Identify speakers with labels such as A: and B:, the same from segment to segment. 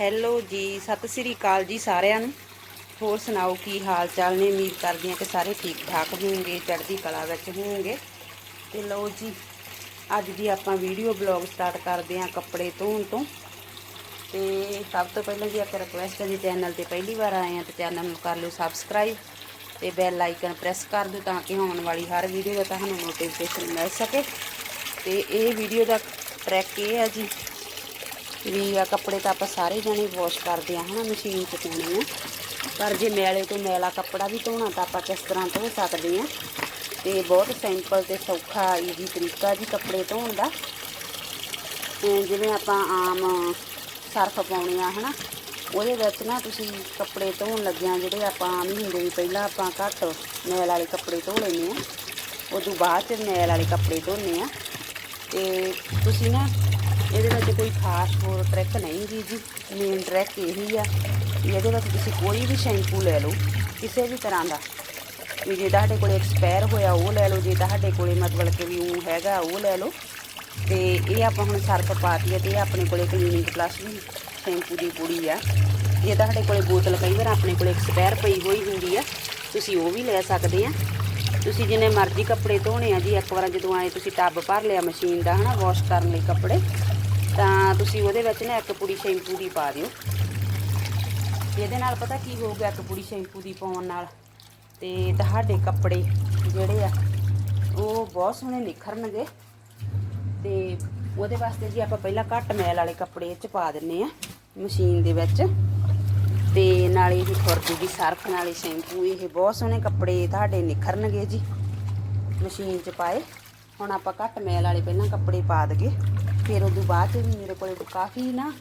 A: Hello ਜੀ, ਸਤਿ ਸ੍ਰੀ ਅਕਾਲ ਜੀ ਸਾਰਿਆਂ ਨੂੰ। ਹੋਰ ਸੁਣਾਓ ਕੀ ਹਾਲ ਚਾਲ ਨੇ? ਉਮੀਦ ਕਰਦੀ ਹਾਂ ਕਿ ਸਾਰੇ ਠੀਕ ਠਾਕ ਹੋਣਗੇ, ਚੜ੍ਹਦੀ ਕਲਾ ਵਿੱਚ ਹੋਣਗੇ। ਤੇ ਲਓ ਜੀ, ਅੱਜ ਦੀ ਆਪਾਂ ਵੀਡੀਓ ਬਲੌਗ ਸਟਾਰਟ ਕਰਦੇ ਹਾਂ ਕੱਪੜੇ ਧੋਣ ਤੋਂ। ਤੇ ਸਭ ਤੋਂ ਪਹਿਲਾਂ ਜੀ ਆਪਾਂ ਰਿਕੁਐਸਟ ਹੈ ਜੀ, ਚੈਨਲ ਤੇ ਪਹਿਲੀ ਵਾਰ ਆਏ ਆ ਤੇ ਚੈਨਲ ਨੂੰ ਕਰ ਲਿਓ ਸਬਸਕ੍ਰਾਈਬ ਤੇ ਬੈਲ ਆਈਕਨ ਪ੍ਰੈਸ ਕਰ ਦਿਓ ਤਾਂ ਕਿ ਆਉਣ ਵਾਲੀ ਹਰ ਵੀਡੀਓ ਦਾ ਤੁਹਾਨੂੰ ਨੋਟੀਫਿਕੇਸ਼ਨ ਮਿਲ ਸਕੇ। ਤੇ ਇਹ ਵੀਡੀਓ ਦਾ ਟਰੈਕ ਇਹ ਹੈ ਜੀ ਵੀ ਆ ਕੱਪੜੇ ਤਾਂ ਆਪਾਂ ਸਾਰੇ ਜਣੇ ਵਾਸ਼ ਕਰਦੇ ਆ, ਹਨਾ ਮਸ਼ੀਨ 'ਚ ਪਾਉਣੇ ਆ। ਪਰ ਜੇ ਮੈਲੇ ਤੋਂ ਮੈਲਾ ਕੱਪੜਾ ਵੀ ਧੋਣਾ ਤਾਂ ਆਪਾਂ ਕਿਸ ਤਰ੍ਹਾਂ ਧੋ ਸਕਦੇ ਆ। ਤੇ ਬਹੁਤ ਸਿੰਪਲ ਤੇ ਸੌਖਾ ਈਜ਼ੀ ਤਰੀਕਾ ਜੀ ਕੱਪੜੇ ਧੋਣ ਦਾ। ਜਿਵੇਂ ਆਪਾਂ ਆਮ ਸਰਫ ਪਾਉਣੇ ਆ, ਹਨਾ, ਉਹਦੇ ਵਿੱਚ ਨਾ ਤੁਸੀਂ ਕੱਪੜੇ ਧੋਣ ਲੱਗਿਆਂ ਜਿਹੜੇ ਆਪਾਂ ਆਮ ਹੀ ਹੁੰਦੇ ਵੀ ਪਹਿਲਾਂ ਆਪਾਂ ਘੱਟ ਮੈਲ ਵਾਲੇ ਕੱਪੜੇ ਧੋ ਲੈਂਦੇ ਆ। ਉਦੋਂ ਬਾਅਦ ਚ ਮੈਲ ਵਾਲੇ ਕੱਪੜੇ ਧੋਣੇ ਆ। ਤੇ ਤੁਸੀਂ ਨਾ ਇਹਦੇ ਵਿੱਚ ਕੋਈ ਖਾਸ ਹੋਰ ਟ੍ਰਿਕ ਨਹੀਂ ਜੀ ਜੀ। ਮੇਨ ਟ੍ਰਿਕ ਇਹੀ ਆ ਵੀ ਇਹਦੇ ਵਿੱਚ ਤੁਸੀਂ ਕੋਈ ਵੀ ਸ਼ੈਂਪੂ ਲੈ ਲਓ, ਕਿਸੇ ਵੀ ਤਰ੍ਹਾਂ ਦਾ। ਵੀ ਜੇ ਤੁਹਾਡੇ ਕੋਲ ਐਕਸਪਾਇਰ ਹੋਇਆ ਉਹ ਲੈ ਲਓ, ਜੇ ਤੁਹਾਡੇ ਕੋਲੇ ਮਤਲਬ ਕਿ ਵੀ ਉਹ ਹੈਗਾ ਉਹ ਲੈ ਲਓ। ਤੇ ਇਹ ਆਪਾਂ ਹੁਣ ਸਰਫ ਪਾਤੀ ਹੈ ਤੇ ਇਹ ਆਪਣੇ ਕੋਲੇ ਕਲੀਨਿੰਗ ਪਲੱਸ ਵੀ ਸ਼ੈਂਪੂ ਦੀ ਪੁੜੀ ਆ। ਜੇ ਤੁਹਾਡੇ ਕੋਲੇ ਬੋਤਲ ਕਈ ਵਾਰ ਆਪਣੇ ਕੋਲੇ ਐਕਸਪਾਇਰ ਪਈ ਹੋਈ ਹੁੰਦੀ ਆ, ਤੁਸੀਂ ਉਹ ਵੀ ਲੈ ਸਕਦੇ ਆ। ਤੁਸੀਂ ਜਿੰਨੇ ਮਰਜ਼ੀ ਕੱਪੜੇ ਧੋਣੇ ਆ ਜੀ, ਇੱਕ ਵਾਰ ਜਦੋਂ ਆਏ ਤੁਸੀਂ ਟੱਬ ਭਰ ਲਿਆ ਮਸ਼ੀਨ ਦਾ, ਹਨਾ ਵਾਸ਼ ਕਰਨ ਲਈ ਕੱਪੜੇ। ਤਾਂ ਤੁਸੀਂ ਉਹਦੇ ਵਿੱਚ ਨਾ ਇੱਕ ਪੁੜੀ ਸ਼ੈਂਪੂ ਦੀ ਪਾ ਦਿਓ। ਇਹਦੇ ਨਾਲ ਪਤਾ ਕੀ ਹੋਊਗਾ ਇੱਕ ਪੁੜੀ ਸ਼ੈਂਪੂ ਦੀ ਪਾਉਣ ਨਾਲ। ਤੇ ਤੁਹਾਡੇ ਕੱਪੜੇ ਜਿਹੜੇ ਆ, ਉਹ ਬਹੁਤ ਸੋਹਣੇ ਨਿਖਰਨਗੇ। ਤੇ ਉਹਦੇ ਵਾਸਤੇ ਜੀ ਆਪਾਂ ਪਹਿਲਾਂ ਘੱਟ ਮੈਲ ਵਾਲੇ ਕੱਪੜੇ ਚ ਪਾ ਦਿੰਨੇ ਆ, ਮਸ਼ੀਨ ਦੇ ਵਿੱਚ। ਤੇ ਨਾਲੇ ਇਹ ਖੁਰਦੀ ਦੀ ਸਰਫ ਨਾਲੇ ਸ਼ੈਂਪੂ, ਇਹ ਬਹੁਤ ਸੋਹਣੇ ਕੱਪੜੇ ਤੁਹਾਡੇ ਨਿਖਰਨਗੇ ਜੀ। ਮਸ਼ੀਨ 'ਚ ਪਾਏ। ਹੁਣ ਆਪਾਂ ਘੱਟ ਮੈਲ ਵਾਲੇ ਪਹਿਲਾਂ ਕੱਪੜੇ ਪਾ ਦਗੇ ਫਿਰ ਉਦੋਂ ਬਾਅਦ 'ਚ ਵੀ ਮੇਰੇ ਕੋਲੇ ਕਾਫੀ ਨਾ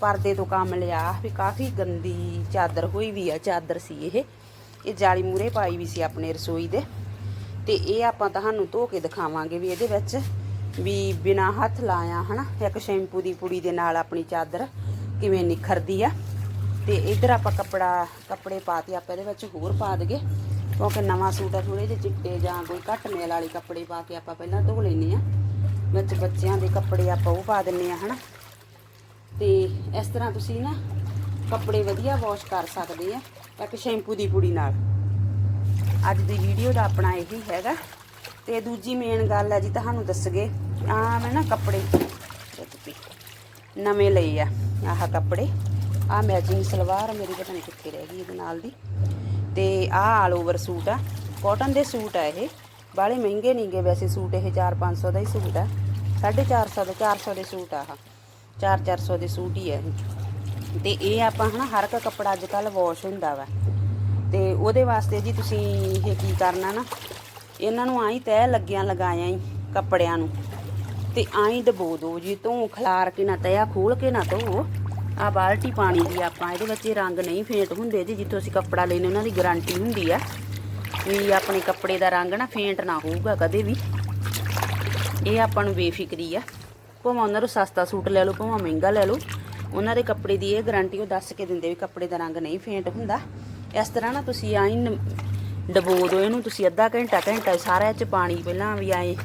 A: ਪਰਦੇ ਤੋਂ ਕੰਮ ਲਿਆ, ਵੀ ਕਾਫੀ ਗੰਦੀ ਚਾਦਰ ਹੋਈ ਵੀ ਆ, ਚਾਦਰ ਸੀ ਇਹ। ਇਹ ਜਾਲੀ ਮੂਰੇ ਪਾਈ ਵੀ ਸੀ ਆਪਣੇ ਰਸੋਈ ਦੇ। ਤੇ ਇਹ ਆਪਾਂ ਤੁਹਾਨੂੰ ਧੋ ਕੇ ਦਿਖਾਵਾਂਗੇ ਵੀ ਇਹਦੇ ਵਿੱਚ ਵੀ ਬਿਨਾ ਹੱਥ ਲਾਇਆ, ਹਨਾ, ਇੱਕ ਸ਼ੈਂਪੂ ਦੀ ਪੁੜੀ ਦੇ ਨਾਲ ਆਪਣੀ ਚਾਦਰ ਕਿਵੇਂ ਨਿਖਰਦੀ ਆ। ਤੇ ਇਧਰ ਆਪਾਂ ਕੱਪੜਾ, ਕੱਪੜੇ ਪਾਤੇ ਆਪਾਂ ਇਹਦੇ ਵਿੱਚ ਹੋਰ ਪਾ ਦਗੇ ਕਿਉਂਕਿ ਨਵਾਂ ਸੂਟ ਆ ਥੋੜੇ ਜਿਹੇ ਚਿੱਟੇ ਜਾਂ ਕੋਈ ਘੱਟ ਮੇਲ ਵਾਲੇ ਕੱਪੜੇ ਪਾ ਕੇ ਆਪਾਂ ਪਹਿਲਾਂ ਧੋ ਲੈਨੇ ਆ। ਵਿੱਚ ਬੱਚਿਆਂ ਦੇ ਕੱਪੜੇ ਆਪਾਂ ਉਹ ਪਾ ਦਿੰਨੇ ਆ, ਹਨਾ? ਤੇ ਇਸ ਤਰ੍ਹਾਂ ਤੁਸੀਂ ਨਾ ਕੱਪੜੇ ਵਧੀਆ ਵਾਸ਼ ਕਰ ਸਕਦੇ ਆ, ਇੱਕ ਸ਼ੈਂਪੂ ਦੀ ਪੁੜੀ ਨਾਲ। ਅੱਜ ਦੀ ਵੀਡੀਓ ਦਾ ਆਪਣਾ ਇਹੀ ਹੈਗਾ। ਤੇ ਦੂਜੀ ਮੇਨ ਗੱਲ ਹੈ ਜੀ, ਤੁਹਾਨੂੰ ਦੱਸਗੇ ਆ ਮੈਂ ਨਾ ਕੱਪੜੇ ਨਵੇਂ ਲਈ ਆ, ਆਹ ਕੱਪੜੇ। ਆ ਮੈਚਿੰਗ ਸਲਵਾਰ ਮੇਰੀ ਪਤਾ ਨਹੀਂ ਕਿੱਥੇ ਰਹਿ ਗਈ ਇਹਦੇ ਨਾਲ ਦੀ। ਤੇ ਆ ਆਲ ਓਵਰ ਸੂਟ ਆ ਕਾਟਨ ਦੇ ਸੂਟ ਆ ਇਹ। ਬਾਲੇ ਮਹਿੰਗੇ ਨਹੀਂਗੇ ਵੈਸੇ ਸੂਟ ਇਹ 4-500 ਦਾ ਹੀ ਸੂਟ ਆ। 450 ਦਾ 400 ਦੇ ਸੂਟ ਆ ਆਹ। 4-400 ਦੇ ਸੂਟ ਹੀ ਆ ਇਹ। ਤੇ ਇਹ ਆਪਾਂ ਹਨਾ ਹਰ ਇੱਕ ਕੱਪੜਾ ਅੱਜ ਕੱਲ ਵਾਸ਼ ਹੁੰਦਾ ਵਾ। ਤੇ ਉਹਦੇ ਵਾਸਤੇ ਜੀ ਤੁਸੀਂ ਇਹ ਕੀ ਕਰਨਾ ਨਾ, ਇਹਨਾਂ ਨੂੰ ਆਈ ਤੈ ਲੱਗਿਆਂ ਲਗਾਇਆ ਹੀ ਕੱਪੜਿਆਂ ਨੂੰ। ਤੇ ਆਈ ਡਬੋ ਦੋ ਜੀ, ਧੋ, ਖਲਾਰ ਕੇ ਨਾ ਤਇਆ ਖੋਲ ਕੇ ਨਾ ਧੋ। ਆ ਬਾਲਟੀ ਪਾਣੀ ਦੀ ਆਪਾਂ, ਇਹਦੇ ਵਿੱਚ ਰੰਗ ਨਹੀਂ ਫੇਂਟ ਹੁੰਦੇ ਜੀ, ਜਿੱਥੋਂ ਅਸੀਂ ਕੱਪੜਾ ਲੈਨੇ ਉਹਨਾਂ ਦੀ ਗਾਰੰਟੀ ਹੁੰਦੀ ਆ। ਵੀ ਆਪਣੇ ਕੱਪੜੇ ਦਾ ਰੰਗ ਨਾ ਫੇਂਟ ਨਾ ਹੋਊਗਾ ਕਦੇ ਵੀ। ਇਹ ਆਪਾਂ ਨੂੰ ਬੇਫਿਕਰੀ ਆ। ਭਾਵੇਂ ਉਹਨਾਂ ਨੂੰ ਸਸਤਾ ਸੂਟ ਲੈ ਲਓ, ਭਾਵੇਂ ਮਹਿੰਗਾ ਲੈ ਲਓ, ਉਹਨਾਂ ਦੇ ਕੱਪੜੇ ਦੀ ਇਹ ਗਾਰੰਟੀ ਉਹ ਦੱਸ ਕੇ ਦਿੰਦੇ ਵੀ ਕੱਪੜੇ ਦਾ ਰੰਗ ਨਹੀਂ ਫੇਂਟ ਹੁੰਦਾ। ਇਸ ਤਰ੍ਹਾਂ ਨਾ ਤੁਸੀਂ ਆਈ ਨ- ਡਬੋ ਦਿਓ ਇਹਨੂੰ, ਤੁਸੀਂ ਅੱਧਾ ਘੰਟਾ ਘੰਟਾ ਸਾਰਾ ਚ ਪਾਣੀ ਪਹਿਲਾਂ ਵੀ ਆਏ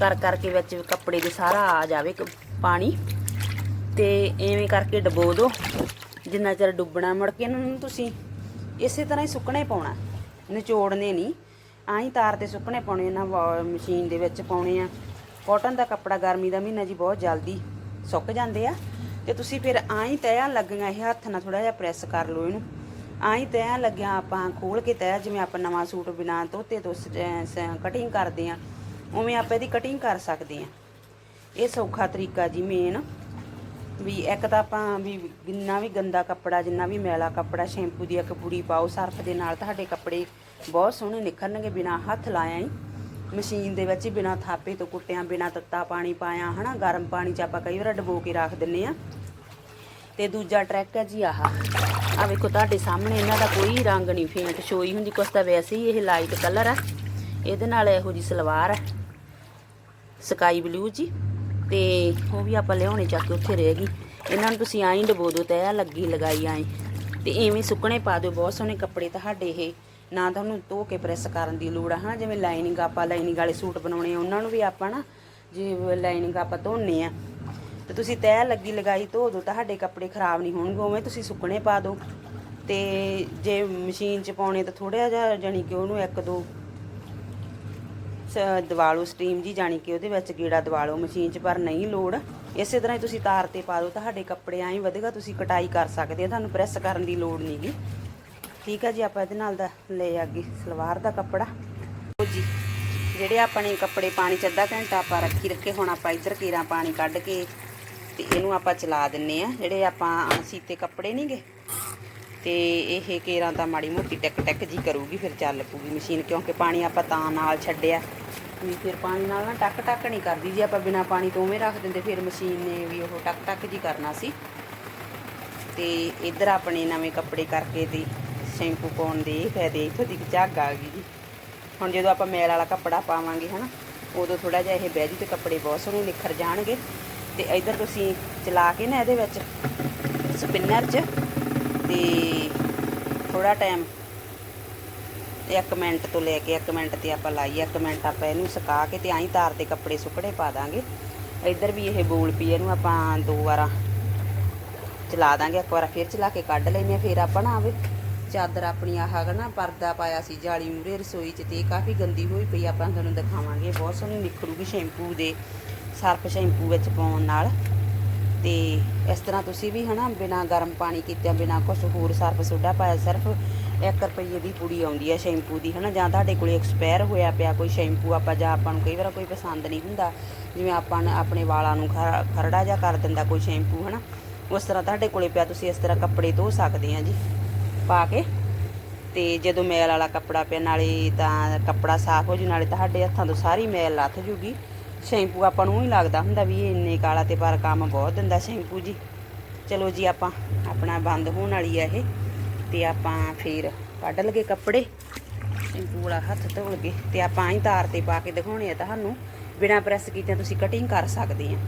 A: ਕਰ, ਕਰਕੇ ਵਿੱਚ ਕੱਪੜੇ ਦੇ ਸਾਰਾ ਆ ਜਾਵੇ ਕ- ਪਾਣੀ। ਤੇ ਐਵੇਂ ਕਰਕੇ ਡਬੋ ਦਿਓ। ਜਿੰਨਾ ਚਿਰ ਡੁੱਬਣਾ, ਮੁੜ ਕੇ ਇਹਨਾਂ ਨੂੰ ਤੁਸੀਂ ਇਸੇ ਤਰ੍ਹਾਂ ਹੀ ਸੁੱਕਣੇ ਪਾਉਣਾ। ਨਿਚੋੜਨੇ ਨਹੀਂ। ਆਹੀ ਤਾਰ ਤੇ ਸੁੱਕਣੇ ਪਾਉਣੇ ਇਹਨਾਂ ਵਾ- ਮਸ਼ੀਨ ਦੇ ਵਿੱਚ ਪਾਉਣੇ ਆ। ਕਾਟਨ ਦਾ ਕੱਪੜਾ ਗਰਮੀ ਦਾ ਮਹੀਨਾ ਜੀ ਬਹੁਤ ਜਲਦੀ ਸੁੱਕ ਜਾਂਦੇ ਆ। ਤੇ ਤੁਸੀਂ ਫਿਰ ਆਹੀ ਤੈਆਂ ਲੱਗੀਆਂ, ਇਹ ਹੱਥ ਨਾਲ ਥੋੜਾ ਜਿਹਾ ਪ੍ਰੈਸ ਕਰ ਲਓ ਇਹਨੂੰ। ਆਹੀ ਤੈਆਂ ਲੱਗਿਆ, ਆਪਾਂ ਖੋਲ ਕੇ ਤੈਅ ਜਿਵੇਂ ਆਪਾਂ ਨਵਾਂ ਸੂਟ ਬਿਨਾਂ ਧੋਤੇ ਤੋਂ ਕਟਿੰਗ ਕਰਦੇ ਆ, ਉਵੇਂ ਆਪਾਂ ਇਹਦੀ ਕਟਿੰਗ ਕਰ ਸਕਦੇ ਆ। ਇਹ ਸੌਖਾ ਤਰੀਕਾ ਜੀ ਮੇਨ ਵੀ ਇੱਕ ਤਾਂ ਆਪਾਂ ਵੀ ਜਿੰਨਾ ਵੀ ਗੰਦਾ ਕੱਪੜਾ, ਜਿੰਨਾ ਵੀ ਮੈਲਾ ਕੱਪੜਾ, ਸ਼ੈਂਪੂ ਦੀ ਇੱਕ ਪੁੜੀ ਪਾਓ, ਸਰਫ ਦੇ ਨਾਲ ਤੁਹਾਡੇ ਕੱਪੜੇ ਬਹੁਤ ਸੋਹਣੇ ਨਿਖਰਨਗੇ ਬਿਨਾ ਹੱਥ ਲਾਇਆ ਹੀ। ਮਸ਼ੀਨ ਦੇ ਵਿੱਚ ਹੀ ਬਿਨਾ ਥਾਪੇ ਤੋਂ ਕੁੱਟਿਆਂ, ਬਿਨਾ ਤੱਤਾ ਪਾਣੀ ਪਾਇਆ, ਹਨਾ? ਗਰਮ ਪਾਣੀ 'ਚ ਆਪਾਂ ਕਈ ਵਾਰ ਡਬੋ ਕੇ ਰੱਖ ਦਿੰਨੇ ਆ। ਤੇ ਦੂਜਾ ਟਰੈਕ ਹੈ ਜੀ ਆਹ। ਆ ਵੇਖੋ ਤੁਹਾਡੇ ਸਾਹਮਣੇ, ਇਹਨਾਂ ਦਾ ਕੋਈ ਰੰਗ ਨਹੀਂ ਫੇਂਟ ਸ਼ੋਈ ਹੁੰਦੀ, ਕੁਛ ਤਾਂ ਵੈਸੇ ਹੀ ਇਹ ਲਾਈਟ ਕਲਰ ਆ। ਇਹਦੇ ਨਾਲ ਇਹੋ ਜੀ ਸਲਵਾਰ ਆ। ਸਕਾਈ ਬਲੂ ਜੀ। ਤੇ ਉਹ ਵੀ ਆਪਾਂ ਲਿਆਉਣੇ ਚੱਕ ਕੇ ਉੱਥੇ ਰਹਿ ਗਈ। ਇਹਨਾਂ ਨੂੰ ਤੁਸੀਂ ਆਈ ਡਬੋ ਦਿਓ ਤੈ ਲੱਗੀ ਲਗਾਈ ਆਈ। ਤੇ ਐਵੇਂ ਸੁੱਕਣੇ ਪਾ ਦਿਓ, ਬਹੁਤ ਸੋਹਣੇ ਕੱਪੜੇ ਤੁਹਾਡੇ ਇਹ। ਨਾ ਤੁਹਾਨੂੰ ਧੋ ਕੇ ਪ੍ਰੈਸ ਕਰਨ ਦੀ ਲੋੜ ਆ, ਹਾਂ, ਜਿਵੇਂ ਲਾਈਨਿੰਗ ਆਪਾਂ ਲਾਈਨਿੰਗ ਵਾਲੇ ਸੂਟ ਬਣਾਉਣੇ ਆ, ਉਹਨਾਂ ਨੂੰ ਵੀ ਆਪਾਂ ਨਾ ਜੇ ਲਾਈਨਿੰਗ ਆਪਾਂ ਧੋਨੇ ਆ। ਤੇ ਤੁਸੀਂ ਤੈਅ ਲੱਗੀ ਲਗਾਈ ਧੋ ਦੋ ਤੁਹਾਡੇ ਕੱਪੜੇ ਖਰਾਬ ਨਹੀਂ ਹੋਣਗੇ, ਉਵੇਂ ਤੁਸੀਂ ਸੁੱਕਣੇ ਪਾ ਦਿਓ। ਤੇ ਜੇ ਮਸ਼ੀਨ 'ਚ ਪਾਉਣੇ ਤਾਂ ਥੋੜਾ ਜਿਹਾ ਜਾਨੀ ਕਿ ਉਹਨੂੰ ਇੱਕ ਦੋ ਸ- ਦਵਾ ਲਓ ਸਟੀਮ ਜੀ, ਜਾਣੀ ਕਿ ਉਹਦੇ ਵਿੱਚ ਗੇੜਾ ਦਵਾ ਲਓ ਮਸ਼ੀਨ 'ਚ, ਪਰ ਨਹੀਂ ਲੋੜ। ਇਸੇ ਤਰ੍ਹਾਂ ਹੀ ਤੁਸੀਂ ਤਾਰ ਤੇ ਪਾ ਦਿਓ, ਤੁਹਾਡੇ ਕੱਪੜੇ ਐਂ ਵਧੇਗਾ, ਤੁਸੀਂ ਕਟਾਈ ਕਰ ਸਕਦੇ ਆ, ਤੁਹਾਨੂੰ ਪ੍ਰੈਸ ਕਰਨ ਦੀ ਲੋੜ ਨਹੀਂਗੀ ਠੀਕ ਆ ਜੀ, ਆਪਾਂ ਇਹਦੇ ਨਾਲ ਦਾ ਲੈ ਅੱਗੇ ਸਲਵਾਰ ਦਾ ਕੱਪੜਾ। ਲਓ ਜੀ, ਜਿਹੜੇ ਆਪਣੇ ਕੱਪੜੇ ਪਾਣੀ 'ਚ ਅੱਧਾ ਘੰਟਾ ਆਪਾਂ ਰੱਖੀ ਰੱਖੇ, ਹੁਣ ਆਪਾਂ ਇੱਧਰ ਕੀਰਾਂ ਪਾਣੀ ਕੱਢ ਕੇ ਤੇ ਇਹਨੂੰ ਆਪਾਂ ਚਲਾ ਦਿੰਨੇ ਆ। ਜਿਹੜੇ ਆਪਾਂ ਸੀਤੇ ਕੱਪੜੇ ਨਹੀਂਗੇ ਤੇ ਇਹ ਕੇਰਾਂ ਤਾਂ ਮਾੜੀ ਮੋਟੀ ਟਿਕ ਟਿਕ ਜੀ ਕਰੂਗੀ, ਫਿਰ ਚੱਲ ਪੂਗੀ ਮਸ਼ੀਨ ਕਿਉਂਕਿ ਪਾਣੀ ਆਪਾਂ ਤਾਂ ਨਾਲ ਛੱਡਿਆ। ਵੀ ਫਿਰ ਪਾਣੀ ਨਾਲ ਨਾ ਟੱਕ ਟੱਕ ਨਹੀਂ ਕਰਦੀ ਜੇ। ਆਪਾਂ ਬਿਨਾ ਪਾਣੀ ਤੋਂ ਉਵੇਂ ਰੱਖ ਦਿੰਦੇ, ਫਿਰ ਮਸ਼ੀਨ ਨੇ ਵੀ ਉਹ ਟੱਕ ਟੱਕ ਜੀ ਕਰਨਾ ਸੀ। ਤੇ ਇੱਧਰ ਆਪਣੇ ਨਵੇਂ ਕੱਪੜੇ ਕਰਕੇ ਤੇ ਸ਼ੈਂਪੂ ਪਾਉਣ ਦੇ ਇਹ ਫਾਇਦੇ ਇੱਥੋਂ ਦੀ ਝੱਗ ਆ ਗਈ ਜੀ। ਹੁਣ ਜਦੋਂ ਆਪਾਂ ਮੈਲ ਵਾਲਾ ਕੱਪੜਾ ਪਾਵਾਂਗੇ ਹਨਾ, ਉਦੋਂ ਥੋੜਾ ਜਿਹਾ ਇਹ ਬਹਿ ਜੂ ਤੇ ਕੱਪੜੇ ਬਹੁਤ ਸੋਹਣੇ ਨਿਖਰ ਜਾਣਗੇ। ਤੇ ਇੱਧਰ ਤੁਸੀਂ ਚਲਾ ਕੇ ਨਾ ਇਹਦੇ ਵਿੱਚ ਸਪਿਨਰ 'ਚ ਤੇ ਥੋੜਾ ਟਾਈਮ 1 ਮਿੰਟ ਤੋਂ ਲੈ ਕੇ 1 ਮਿੰਟ ਤੇ ਆਪਾਂ ਲਾਈ 1 ਮਿੰਟ ਆਪਾਂ ਇਹਨੂੰ ਸੁਕਾ ਕੇ ਤੇ ਆਹੀਂ ਤਾਰ ਤੇ ਕੱਪੜੇ ਸੁੱਕਣੇ ਪਾ ਦਾਂਗੇ। ਇੱਧਰ ਵੀ ਇਹ ਬੋਲ ਪਈ ਇਹਨੂੰ ਆਪਾਂ ਦੋ ਵਾਰਾਂ ਚਲਾ ਦਾਂਗੇ, ਇੱਕ ਵਾਰ ਫਿਰ ਚਲਾ ਕੇ ਕੱਢ ਲੈਨੇ ਆ, ਫਿਰ ਆਪਾਂ ਨਾ ਆਵੇ ਚਾਦਰ ਆਪਣੀ ਆਹ ਹੈਗਾ ਨਾ, ਪਰਦਾ ਪਾਇਆ ਸੀ ਜਾਲੀ ਮੂਰੇ ਰਸੋਈ 'ਚ ਤੇ ਕਾਫੀ ਗੰਦੀ ਹੋਈ ਪਈ ਆਪਾਂ ਤੁਹਾਨੂੰ ਦਿਖਾਵਾਂਗੇ ਬਹੁਤ ਸੋਹਣੀ ਨਿਖਰੂਗੀ ਸ਼ੈਂਪੂ ਦੇ, ਸਰਫ ਸ਼ੈਂਪੂ ਵਿੱਚ ਪਾਉਣ ਨਾਲ। ਤੇ ਇਸ ਤਰ੍ਹਾਂ ਤੁਸੀਂ ਵੀ ਹਨਾ ਬਿਨਾ ਗਰਮ ਪਾਣੀ ਕੀਤਿਆਂ, ਬਿਨਾ ਕੁਝ ਹੋਰ ਸਰਫ ਸੋਡਾ ਪਾਇਆ, ਸਿਰਫ 1 ਰੁਪਏ ਦੀ ਪੁੜੀ ਆਉਂਦੀ ਹੈ ਸ਼ੈਂਪੂ ਦੀ ਹਨਾ, ਜਾਂ ਤੁਹਾਡੇ ਕੋਲੇ ਐਕਸਪਾਇਰ ਹੋਇਆ ਪਿਆ ਕੋਈ ਸ਼ੈਂਪੂ ਆਪਾਂ ਜਾਂ ਆਪਾਂ ਨੂੰ ਕਈ ਵਾਰ ਕੋਈ ਪਸੰਦ ਨਹੀਂ ਹੁੰਦਾ, ਜਿਵੇਂ ਆਪਾਂ ਆਪਣੇ ਵਾਲਾਂ ਨੂੰ ਖਰੜਾ ਜਿਹਾ ਕਰ ਦਿੰਦਾ ਕੋਈ ਸ਼ੈਂਪੂ ਹਨਾ, ਉਸ ਤਰ੍ਹਾਂ ਤੁਹਾਡੇ ਕੋਲੇ ਪਿਆ, ਤੁਸੀਂ ਇਸ ਤਰ੍ਹਾਂ ਕੱਪੜੇ ਧੋ ਸਕਦੇ ਆ ਜੀ, ਪਾ ਕੇ। ਤੇ ਜਦੋਂ ਮੈਲ ਵਾਲਾ ਕੱਪੜਾ ਪਿਆ, ਨਾਲੇ ਤਾਂ ਕੱਪੜਾ ਸਾਫ਼ ਹੋ ਜੂ, ਨਾਲੇ ਤੁਹਾਡੇ ਹੱਥਾਂ ਤੋਂ ਸਾਰੀ ਮੈਲ ਲੱਥ ਜੂਗੀ। ਸ਼ੈਂਪੂ ਆਪਾਂ ਨੂੰ ਹੀ ਲੱਗਦਾ ਹੁੰਦਾ ਵੀ ਇਹ ਇੰਨੇ ਕਾਲਾ ਤੇ ਪਰ ਕੰਮ ਬਹੁਤ ਦਿੰਦਾ ਸ਼ੈਂਪੂ ਜੀ। ਚਲੋ ਜੀ ਆਪਾਂ ਆਪਣਾ ਬੰਦ ਹੋਣ ਵਾਲੀ ਆ ਇਹ ਤੇ ਆਪਾਂ ਫੇਰ ਕੱਢ ਲਗੇ ਕੱਪੜੇ। ਸ਼ੈਂਪੂ ਵਾਲਾ ਹੱਥ ਧੋ ਲਗੇ ਤੇ ਆਪਾਂ ਆਈ ਤਾਰ ਤੇ ਪਾ ਕੇ ਦਿਖਾਉਣੇ ਆ ਤੁਹਾਨੂੰ। ਬਿਨਾ ਪ੍ਰੈਸ ਕੀਤੇ ਤੁਸੀਂ ਕਟਿੰਗ ਕਰ ਸਕਦੇ ਆ।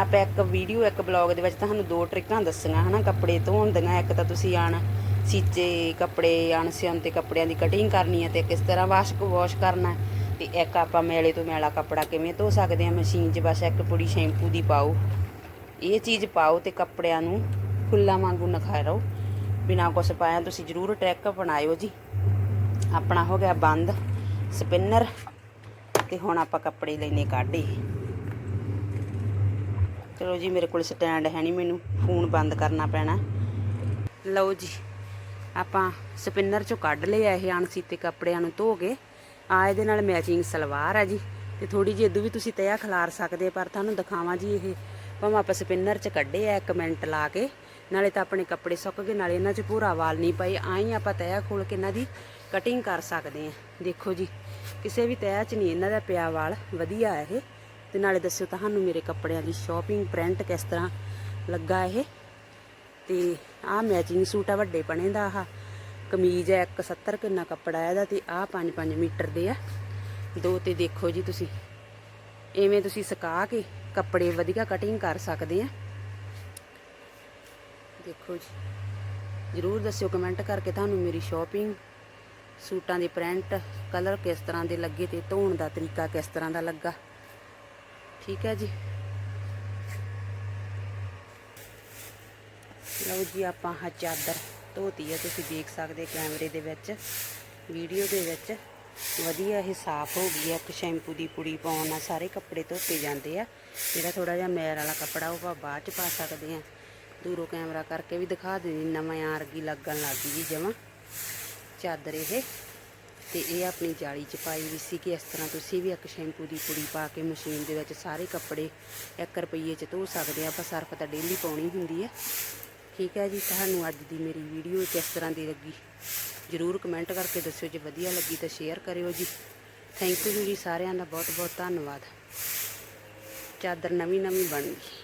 A: ਆਪਾਂ ਇੱਕ ਵੀਡੀਓ ਇੱਕ ਬਲੌਗ ਦੇ ਵਿੱਚ ਤੁਹਾਨੂੰ ਦੋ ਟ੍ਰਿਕਾਂ ਦੱਸੀਆਂ ਹਨਾ, ਕੱਪੜੇ ਧੋਣ ਦੀਆਂ। ਇੱਕ ਤਾਂ ਤੁਸੀਂ ਆਣ ਸੀਚੇ ਕੱਪੜੇ, ਆਣ ਸਿਉਣ ਤੇ ਕੱਪੜਿਆਂ ਦੀ ਕਟਿੰਗ ਕਰਨੀ ਹੈ ਤੇ ਕਿਸ ਤਰ੍ਹਾਂ ਵਾਸ਼ਕ ਵਾਸ਼ ਕਰਨਾ। ਹੈ ਤੇ ਇੱਕ ਆਪਾਂ ਮੈਲੇ ਤੋਂ ਮੈਲਾ ਕੱਪੜਾ ਕਿਵੇਂ ਧੋ ਸਕਦੇ ਆ ਮਸ਼ੀਨ 'ਚ ਬਸ ਇੱਕ ਪੁੜੀ ਸ਼ੈਂਪੂ ਦੀ ਪਾਓ। ਇਹ ਚੀਜ਼ ਪਾਓ ਤੇ ਕੱਪੜਿਆਂ ਨੂੰ ਫੁੱਲਾਂ ਵਾਂਗੂ ਨਖਾਰੋ। ਬਿਨਾ ਕੁਛ ਪਾਇਆ ਤੁਸੀਂ ਜ਼ਰੂਰ ਟਰੈਕ ਬਣਾਇਓ ਜੀ। ਆਪਣਾ ਹੋ ਗਿਆ ਬੰਦ ਸਪਿਨਰ ਤੇ ਹੁਣ ਆਪਾਂ ਕੱਪੜੇ ਲੈਨੇ ਕਾਢੇ। ਚਲੋ ਜੀ, ਮੇਰੇ ਕੋਲ ਸਟੈਂਡ ਹੈ ਨਹੀਂ ਮੈਨੂੰ, ਫੋਨ ਬੰਦ ਕਰਨਾ ਪੈਣਾ। ਲਓ ਜੀ, ਆਪਾਂ ਸਪਿਨਰ ਚੋਂ ਕੱਢ ਲਿਆ ਇਹ ਅਣਸੀਤੇ ਕੱਪੜਿਆਂ ਨੂੰ ਧੋ ਕੇ। ਆ ਇਹਦੇ ਨਾਲ ਮੈਚਿੰਗ ਸਲਵਾਰ ਹੈ ਜੀ। ਤੇ ਥੋੜੀ ਜਿਹੀ ਇਦੋਂ ਵੀ ਤੁਸੀਂ ਤਿਆ ਖਿਲਾਰ ਸਕਦੇ ਪਰ ਤੁਹਾਨੂੰ ਦਿਖਾਵਾਂ ਜੀ ਇਹ। ਭਾਵੇਂ ਆਪਾਂ ਸਪਿਨਰ ਚ ਕੱਢੇ ਆ 1 ਮਿੰਟ ਲਾ ਕੇ, ਨਾਲੇ ਤਾਂ ਆਪਣੇ ਕੱਪੜੇ ਸੁੱਕ ਗਏ, ਨਾਲੇ ਇਹਨਾਂ 'ਚ ਪੂਰਾ ਵਾਲ ਨਹੀਂ ਪਏ ਆਈ ਆਪਾਂ ਤਿਆ ਖੋਲ ਕੇ ਇਹਨਾਂ ਦੀ ਕਟਿੰਗ ਕਰ ਸਕਦੇ ਆ। ਦੇਖੋ ਜੀ, ਕਿਸੇ ਵੀ ਤਿਆ 'ਚ ਨਹੀਂ ਇਹਨਾਂ ਦਾ ਪਿਆ ਵਾਲ, ਵਧੀਆ ਇਹ। ਤੇ ਨਾਲੇ ਦੱਸਿਓ ਤੁਹਾਨੂੰ ਮੇਰੇ ਕੱਪੜਿਆਂ ਦੀ ਸ਼ਾਪਿੰਗ ਪ੍ਰਿੰਟ ਕਿਸ ਤਰ੍ਹਾਂ ਲੱਗਾ ਇਹ। ਤੇ ਆਹ ਮੈਚਿੰਗ ਸੂਟ ਆ ਵੱਡੇ ਪਣੇ ਦਾ ਆਹ। ਕਮੀਜ਼ ਹੈ 170 ਕਿੰਨਾ ਕੱਪੜਾ ਇਹਦਾ ਤੇ ਆਹ 5-5 ਮੀਟਰ ਦੇ ਆ। ਦੋ ਤੇ ਦੇਖੋ ਜੀ ਤੁਸੀਂ। ਐਵੇਂ ਤੁਸੀਂ ਸੁਕਾ ਕੇ ਕੱਪੜੇ ਵਧੀਆ ਕਟਿੰਗ ਕਰ ਸਕਦੇ ਆ। ਦੇਖੋ ਜੀ। ਜਰੂਰ ਦੱਸਿਓ ਕਮੈਂਟ ਕਰਕੇ ਤੁਹਾਨੂੰ ਮੇਰੀ ਸ਼ਾਪਿੰਗ ਸੂਟਾਂ ਦੇ ਪ੍ਰਿੰਟ ਕਲਰ ਕਿਸ ਤਰ੍ਹਾਂ ਦੇ ਲੱਗੇ ਤੇ ਧੋਣ ਦਾ ਤਰੀਕਾ ਕਿਸ ਤਰ੍ਹਾਂ ਦਾ ਲੱਗਾ। ਠੀਕ ਹੈ ਜੀ। ਲਓ ਜੀ ਆਪਾਂ ਆਹ ਚਾਦਰ। ਧੋਤੀ ਹੈ ਤੁਸੀਂ ਦੇਖ ਸਕਦੇ ਕੈਮਰੇ ਦੇ ਵਿੱਚ। ਵੀਡੀਓ ਦੇ ਵਿੱਚ ਵਧੀਆ ਇਹ ਸਾਫ਼ ਹੋ ਗਈ ਹੈ ਇੱਕ ਸ਼ੈਂਪੂ ਦੀ ਪੁੜੀ ਪਾਉਣ ਨਾਲ ਸਾਰੇ ਕੱਪੜੇ ਧੋਤੇ ਜਾਂਦੇ ਆ। ਜਿਹੜਾ ਥੋੜਾ ਜਿਹਾ ਮੈਲ ਵਾਲਾ ਕੱਪੜਾ, ਉਹ ਆਪਾਂ ਬਾਅਦ ਚ ਪਾ ਸਕਦੇ ਆ। ਦੂਰੋਂ ਕੈਮਰਾ ਕਰਕੇ ਵੀ ਦਿਖਾ ਦਿੰਦੀ ਨਵਾਂ ਆਰਗੀ ਲੱਗਣ ਲੱਗ ਗਈ ਜੀ ਜਮਾਂ। ਚਾਦਰ ਇਹ। ਤੇ ਇਹ ਆਪਣੀ ਜਾਲੀ ਚ ਪਾਈ ਵੀ ਸੀ ਕਿ ਇਸ ਤਰ੍ਹਾਂ ਤੁਸੀਂ ਵੀ ਇੱਕ ਸ਼ੈਂਪੂ ਦੀ ਪੁੜੀ ਪਾ ਕੇ ਮਸ਼ੀਨ ਦੇ ਵਿੱਚ ਸਾਰੇ ਕੱਪੜੇ 1 ਰੁਪਏ ਚ ਧੋ ਸਕਦੇ ਆ। ਆਪਾਂ ਸਰਫ ਤਾਂ ਡੇਲੀ ਪਾਉਣੀ ਹੁੰਦੀ ਹੈ ਠੀਕ ਹੈ ਜੀ, ਤੁਹਾਨੂੰ ਅੱਜ ਦੀ ਮੇਰੀ ਵੀਡੀਓ ਕਿਸ ਤਰ੍ਹਾਂ ਦੀ ਲੱਗੀ? ਜਰੂਰ ਕਮੈਂਟ ਕਰਕੇ ਦੱਸਿਓ, ਜੇ ਵਧੀਆ ਲੱਗੀ ਤਾਂ ਸ਼ੇਅਰ ਕਰਿਓ ਜੀ। ਥੈਂਕ ਯੂ ਜੀ ਸਾਰਿਆਂ ਦਾ ਬਹੁਤ ਬਹੁਤ ਧੰਨਵਾਦ। ਚਾਦਰ ਨਵੀਂ ਨਵੀਂ ਬਣ ਗਈ।